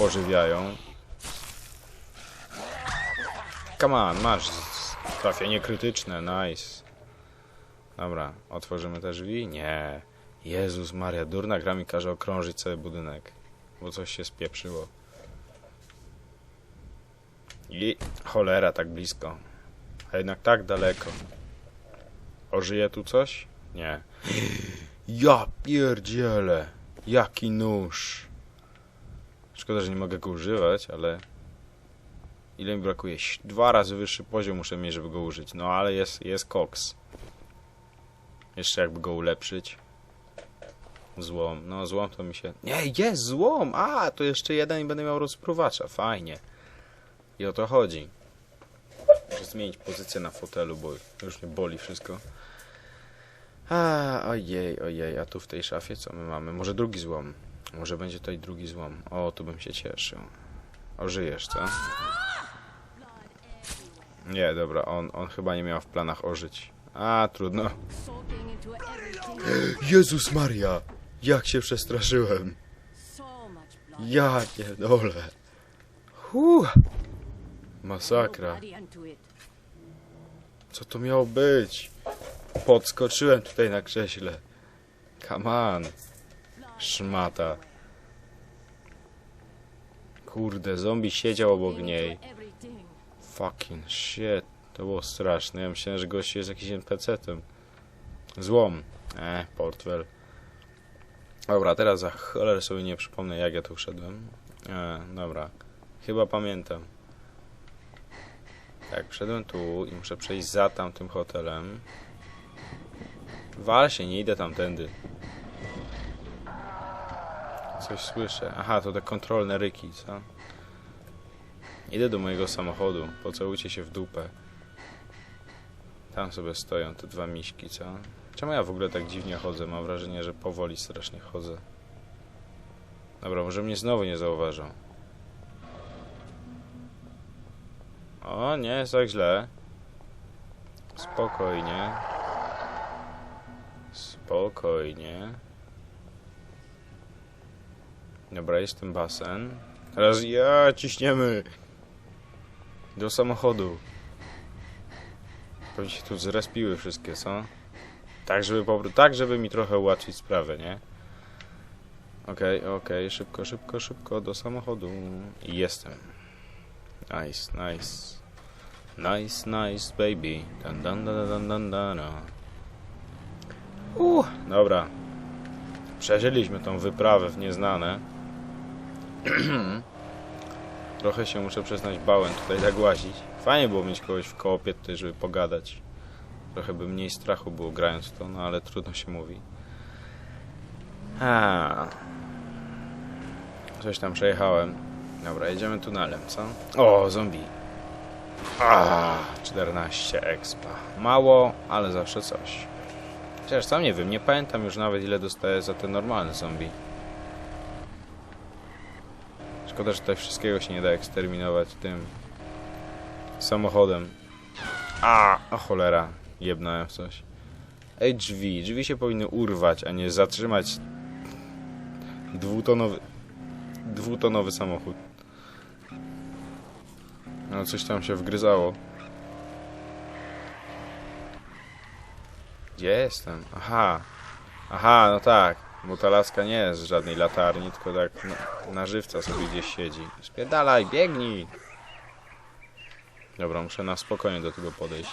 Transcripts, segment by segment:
pożywiają. Come on, masz trafienie krytyczne, nice. Dobra, otworzymy te drzwi? Nie. Jezus Maria, durna gra mi każe okrążyć cały budynek. Bo coś się spieprzyło. I cholera, tak blisko. A jednak tak daleko. Ożyje tu coś? Nie. Ja pierdzielę. Jaki nóż. Szkoda, że nie mogę go używać, ale... Ile mi brakuje? Dwa razy wyższy poziom muszę mieć, żeby go użyć. No ale jest, jest koks. Jeszcze jakby go ulepszyć. Złom. No złom to mi się... Nie, jest złom! A, to jeszcze jeden i będę miał rozpruwacza. Fajnie. I o to chodzi. Muszę zmienić pozycję na fotelu, bo już mnie boli wszystko. A, ojej, ojej, a tu w tej szafie co my mamy? Może drugi złom. Może będzie tutaj drugi złom. O, tu bym się cieszył. Ożyjesz, co? Nie, dobra, on, on chyba nie miał w planach ożyć. A, trudno. Jezus Maria! Jak się przestraszyłem! Ja nie dole. Huh. Masakra. Co to miało być? Podskoczyłem tutaj na krześle. Come on. Szmata. Kurde, zombie siedział obok niej. Fucking shit. To było straszne. Ja myślałem, że gość jest jakimś NPC-tem. Złom. E, portfel. Dobra, teraz za cholerę sobie nie przypomnę, jak ja tu wszedłem. E, dobra. Chyba pamiętam. Tak, wszedłem tu i muszę przejść za tamtym hotelem. Wal się, nie idę tamtędy. Coś słyszę. Aha, to te kontrolne ryki, co? Idę do mojego samochodu, pocałujcie się w dupę. Tam sobie stoją te dwa miśki, co? Czemu ja w ogóle tak dziwnie chodzę? Mam wrażenie, że powoli strasznie chodzę. Dobra, może mnie znowu nie zauważą. O, nie jest tak źle. Spokojnie. Spokojnie. Dobra, jest ten basen. Teraz ja ciśniemy. Do samochodu. Pewnie się tu zrespiły wszystkie, co? Tak, żeby po, tak, żeby mi trochę ułatwić sprawę, nie? Okej, okej, szybko, szybko, szybko do samochodu. Jestem. Nice, nice. Nice, nice, baby. Dan, dan, dan, dan, dan, dan, dan. Uh, dobra. Przeżyliśmy tą wyprawę w nieznane. Trochę się muszę przyznać bałem tutaj tak łazić. Fajnie było mieć kogoś w koopie tutaj, żeby pogadać. Trochę by mniej strachu było grając w to, no ale trudno się mówi. Coś tam przejechałem. Dobra, jedziemy tunelem, co? O, zombie. A, 14 expa. Mało, ale zawsze coś. Chociaż sam nie wiem, nie pamiętam już nawet ile dostaję za te normalne zombie. Szkoda, że tutaj wszystkiego się nie da eksterminować tym samochodem. A, a cholera, jebnąłem coś. Ej, drzwi. Drzwi się powinny urwać, a nie zatrzymać dwutonowy, dwutonowy samochód. No, coś tam się wgryzało. Gdzie jestem? Aha. Aha, no tak. Bo ta laska nie jest z żadnej latarni, tylko tak na, żywca sobie gdzieś siedzi. Spierdalaj, biegnij! Dobra, muszę na spokojnie do tego podejść.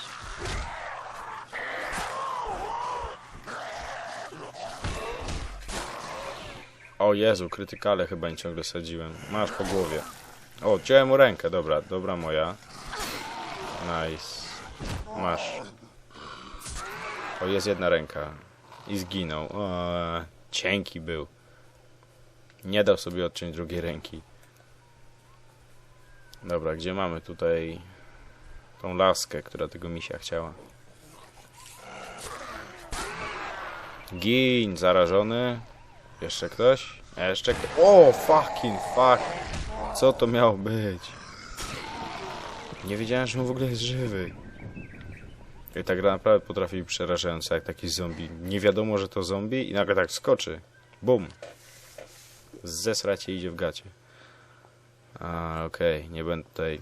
O Jezu, krytykale chyba nie ciągle sadziłem. Masz po głowie. O, ciąłem mu rękę, dobra, dobra moja. Nice. Masz. O, jest jedna ręka. I zginął. O, cienki był. Nie dał sobie odciąć drugiej ręki. Dobra, gdzie mamy tutaj tą laskę, która tego misia chciała? Gin, zarażony. Jeszcze ktoś? Jeszcze ktoś? O, fucking fuck. Co to miało być? Nie wiedziałem, że on w ogóle jest żywy. I ta gra naprawdę potrafi być przerażająca, jak taki zombie. Nie wiadomo, że to zombie i nagle tak skoczy. Bum. Zesracie idzie w gacie. A, okej, nie będę tutaj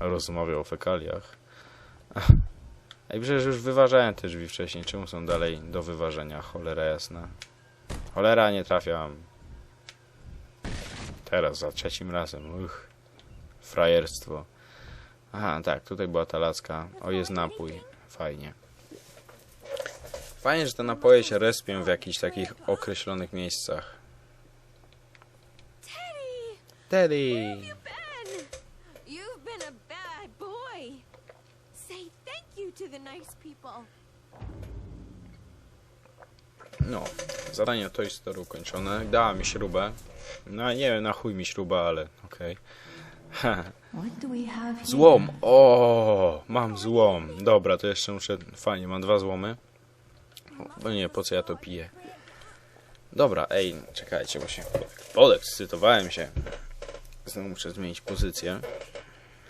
rozmawiał o fekaliach. Ej, przecież już wyważałem te drzwi wcześniej. Czemu są dalej do wyważenia? Cholera jasna. Cholera, nie trafiam. Teraz, za trzecim razem. Uch. Frajerstwo. Aha, tak, tutaj była ta laska. O, jest napój. Fajnie. Fajnie, że te napoje się respią w jakichś takich określonych miejscach. Teddy. No, zadanie Toy Story ukończone. Dała mi śrubę. No, nie wiem, na chuj mi śruba, ale okej. What Złom! O, mam złom. Dobra, to jeszcze muszę... Fajnie, mam dwa złomy. Bo nie, po co ja to piję? Dobra, ej, czekajcie, się podekscytowałem się. Znowu muszę zmienić pozycję.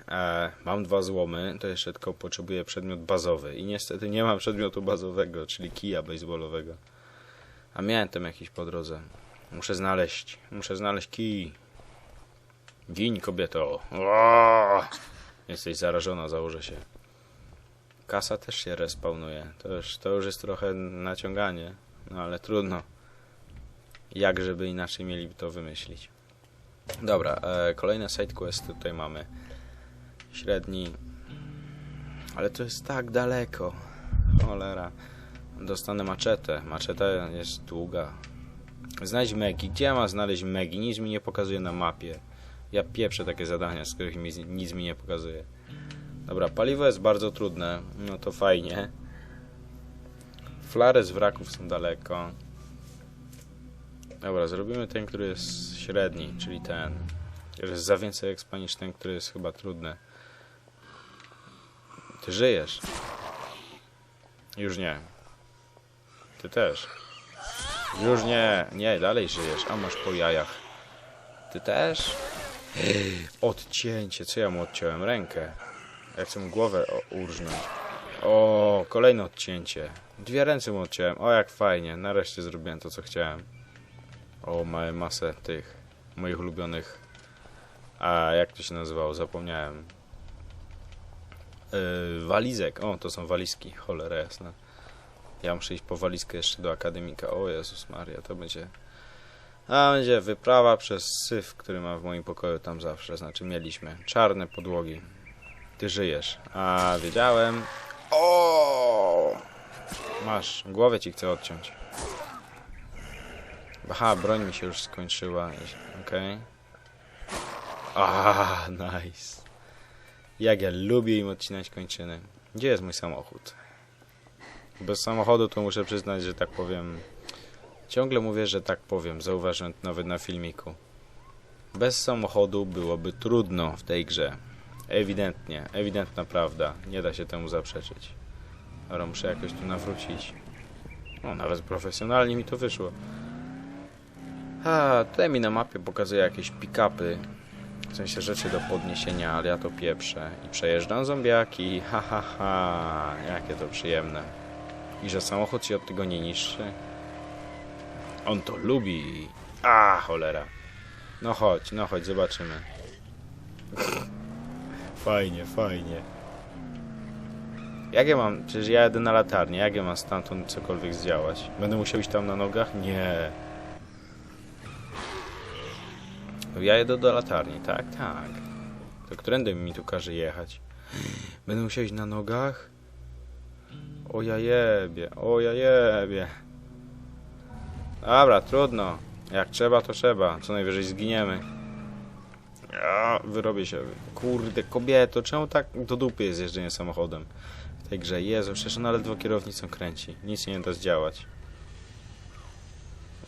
E, mam dwa złomy, to jeszcze tylko potrzebuję przedmiot bazowy. I niestety nie mam przedmiotu bazowego, czyli kija baseballowego. A miałem tam jakiś po drodze. Muszę znaleźć, muszę znaleźć kij. Gin, kobieto. O! Jesteś zarażona, założę się. Kasa też się respawnuje. To już, to już jest trochę naciąganie. No ale trudno. Jak żeby inaczej mieli to wymyślić. Dobra, e, kolejne sidequesty tutaj mamy. Średni. Ale to jest tak daleko. Cholera. Dostanę maczetę. Maczeta jest długa. Znajdź Megi. Gdzie ja mam znaleźć Megi? Nic mi nie pokazuje na mapie. Ja pieprzę takie zadania, z których mi, nic mi nie pokazuje. Dobra, paliwo jest bardzo trudne. No to fajnie. Flary z wraków są daleko. Dobra, zrobimy ten, który jest średni, czyli ten. Jest za więcej expa niż ten, który jest chyba trudny. Ty żyjesz. Już nie. Ty też. Już nie. Nie, dalej żyjesz, a masz po jajach. Ty też? Odcięcie. Co ja mu odciąłem? Rękę. Ja chcę mu głowę urżnąć. O, kolejne odcięcie. Dwie ręce mu odciąłem. O, jak fajnie. Nareszcie zrobiłem to, co chciałem. O, mamy masę tych moich ulubionych. A jak to się nazywało? Zapomniałem. Yy, walizek. O, to są walizki. Cholera jasna. Ja muszę iść po walizkę jeszcze do akademika. O Jezus Maria, to będzie... A będzie wyprawa przez syf, który ma w moim pokoju tam zawsze. Znaczy mieliśmy. Czarne podłogi. Ty żyjesz. A, wiedziałem. O! Masz. Głowę ci chcę odciąć. Aha, broń mi się już skończyła. Okej. A, nice. Jak ja lubię im odcinać kończyny. Gdzie jest mój samochód? Bez samochodu to muszę przyznać, że tak powiem... Ciągle mówię, że tak powiem. Zauważyłem nawet na filmiku. Bez samochodu byłoby trudno w tej grze. Ewidentnie, ewidentna prawda. Nie da się temu zaprzeczyć. Dobra, muszę jakoś tu nawrócić. O, nawet profesjonalnie mi to wyszło. A, tutaj mi na mapie pokazuje jakieś pick-upy. W sensie rzeczy do podniesienia, ale ja to pieprzę. I przejeżdżam zombiaki. Ha, ha, ha. Jakie to przyjemne. I że samochód się od tego nie niszczy. On to lubi. A, cholera. No chodź, no chodź, zobaczymy. Fajnie, fajnie. Jak ja mam, przecież ja jadę na latarnię, jak ja mam stamtąd cokolwiek zdziałać? Będę musiał iść tam na nogach? Nie. No Ja jedę do latarni, tak, tak. To którędy mi tu każe jechać? Będę musiał iść na nogach? O ja jebie, o ja jebie. Dobra, trudno. Jak trzeba, to trzeba. Co najwyżej zginiemy. Ja, wyrobię się. Kurde, kobieto, czemu tak do dupy jest jeżdżenie samochodem w tej grze? Jezu, przecież ona ledwo kierownicą kręci. Nic nie da zdziałać.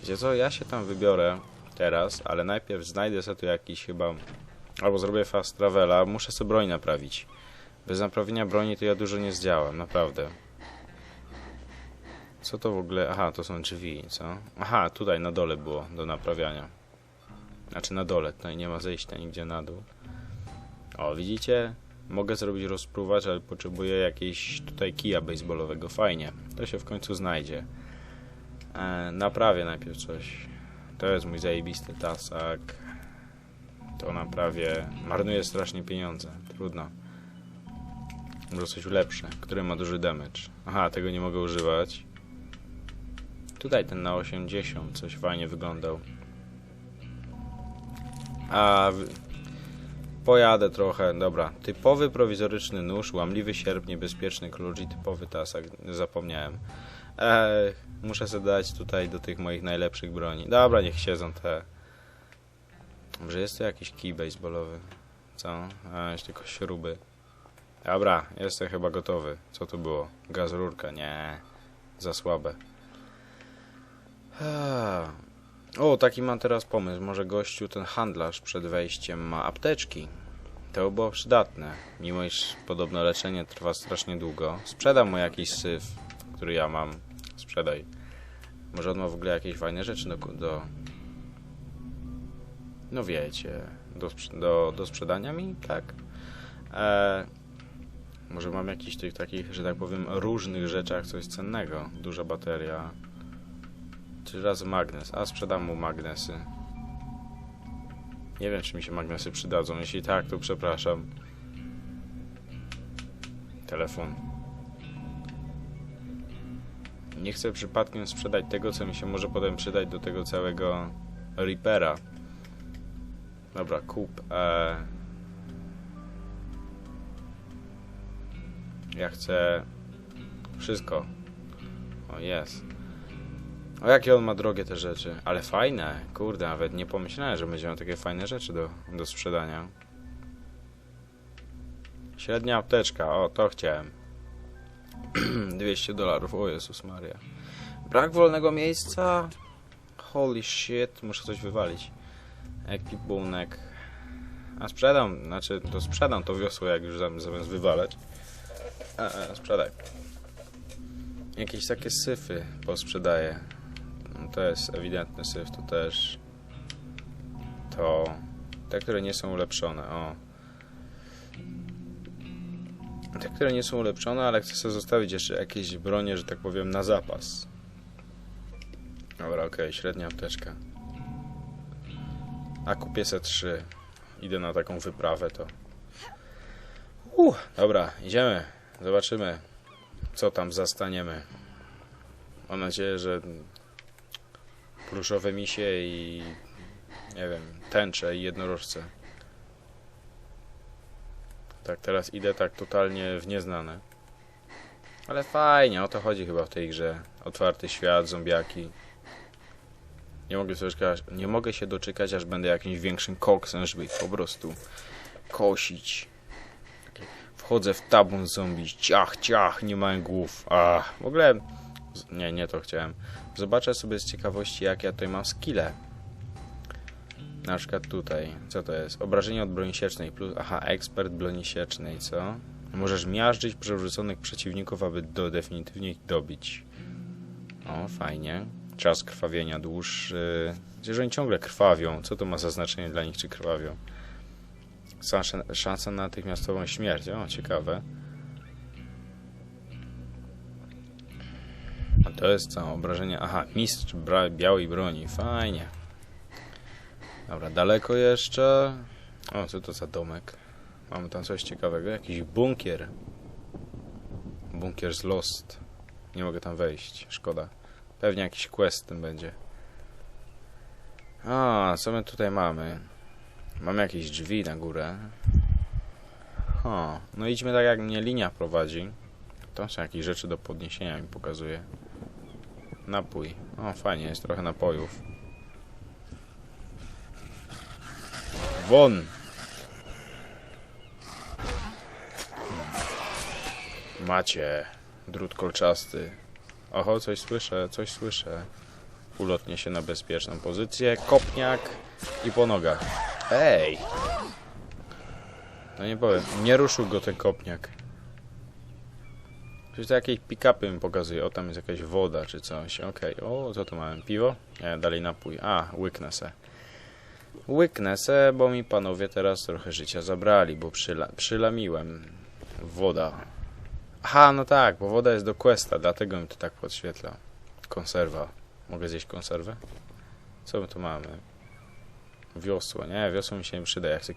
Wiecie co, ja się tam wybiorę teraz, ale najpierw znajdę sobie tu jakiś chyba... Albo zrobię fast travela, muszę sobie broń naprawić. Bez naprawienia broni to ja dużo nie zdziałam, naprawdę. Co to w ogóle? Aha, to są drzwi, co? Aha, tutaj na dole było do naprawiania. Znaczy na dole, tutaj nie ma zejścia nigdzie na dół. O, widzicie? Mogę zrobić rozpruwacz, ale potrzebuję jakiejś tutaj kija baseballowego. Fajnie, to się w końcu znajdzie. E, naprawię najpierw coś. To jest mój zajebisty tasak. To ona prawie marnuje strasznie pieniądze. Trudno. Może coś lepsze, które ma duży damage. Aha, tego nie mogę używać. Tutaj ten na 80 coś fajnie wyglądał. A pojadę trochę, dobra. Typowy prowizoryczny nóż, łamliwy sierp, niebezpieczny klucz i typowy tasak. Zapomniałem. Eee, muszę sobie dać tutaj do tych moich najlepszych broni. Dobra, niech siedzą te. Może jest to jakiś kij baseballowy? Co? A, jeszcze tylko śruby. Dobra, jestem chyba gotowy. Co to było? Gaz rurka? Nie. Za słabe. O, taki mam teraz pomysł. Może gościu, ten handlarz przed wejściem ma apteczki. To by było przydatne. Mimo iż podobno leczenie trwa strasznie długo. Sprzedam mu jakiś syf, który ja mam. Sprzedaj. Może on ma w ogóle jakieś fajne rzeczy do... do no wiecie, do, do, do sprzedania mi, tak? E, może mam jakiś tych takich, że tak powiem, różnych rzeczach coś cennego. Duża bateria. Trzy razy magnes. A sprzedam mu magnesy. Nie wiem, czy mi się magnesy przydadzą. Jeśli tak, to przepraszam. Telefon. Nie chcę przypadkiem sprzedać tego, co mi się może potem przydać do tego całego Reapera. Dobra, kup. E... Ja chcę wszystko. O, jest. O, jakie on ma drogie te rzeczy. Ale fajne. Kurde, nawet nie pomyślałem, że będzie miał takie fajne rzeczy do, do sprzedania. Średnia apteczka. O, to chciałem. 200 dolarów. O Jezus Maria. Brak wolnego miejsca? Holy shit. Muszę coś wywalić. Ekwipunek. A sprzedam, znaczy to sprzedam to wiosło, jak już zam- zamiast wywalać. A, a, sprzedaj. Jakieś takie syfy posprzedaję. To jest ewidentny syf, to też. To. Te, które nie są ulepszone, o. Te, które nie są ulepszone, ale chcę sobie zostawić jeszcze jakieś bronie, że tak powiem, na zapas. Dobra, okej, średnia apteczka. A kupię se trzy. Idę na taką wyprawę, to... Uh, dobra, idziemy. Zobaczymy, co tam zastaniemy. Mam nadzieję, że pluszowe misie i nie wiem, tęcze i jednorożce. Tak, teraz idę tak totalnie w nieznane. Ale fajnie, o to chodzi chyba w tej grze. Otwarty świat, zombiaki. Nie mogę, się doczekać, nie mogę się doczekać, aż będę jakimś większym koksem, żeby ich po prostu kosić. Wchodzę w tabun zombie, ciach, ciach, nie mają głów. A, w ogóle... Nie, nie to chciałem. Zobaczę sobie z ciekawości, jak ja tutaj mam skille. Na przykład tutaj. Co to jest? Obrażenie od broni siecznej plus... Aha, ekspert broni siecznej, co? Możesz miażdżyć przerzuconych przeciwników, aby do, definitywnie ich dobić. O, fajnie. Czas krwawienia dłuższy. Przecież oni ciągle krwawią. Co to ma za znaczenie dla nich, czy krwawią? Szansa, szansa na natychmiastową śmierć. O, ciekawe. To jest co? Obrażenie. Aha, mistrz białej broni. Fajnie. Dobra, daleko jeszcze. O, co to za domek? Mamy tam coś ciekawego. Jakiś bunkier. Bunkier z Lost. Nie mogę tam wejść. Szkoda. Pewnie jakiś quest tym będzie. A, co my tutaj mamy? Mamy jakieś drzwi na górę. O, no idźmy tak jak mnie linia prowadzi. To są jakieś rzeczy do podniesienia mi pokazuje. Napój. O, fajnie, jest trochę napojów. Won! Macie. Drut kolczasty. Oho, coś słyszę, coś słyszę. Ulotnie się na bezpieczną pozycję. Kopniak i po nogach. Ej! No nie powiem, nie ruszył go ten kopniak. Przecież to jakieś pick-upy mi pokazuje. O, tam jest jakaś woda czy coś. Okej, o, co tu mamy? Piwo? Nie, dalej napój. A, łyknę se. Łyknę se, bo mi panowie teraz trochę życia zabrali, bo przyla przylamiłem. Woda. Aha, no tak, bo woda jest do questa, dlatego mi to tak podświetla. Konserwa. Mogę zjeść konserwę? Co my tu mamy? Wiosło, nie? Wiosło mi się nie przyda. Ja chcę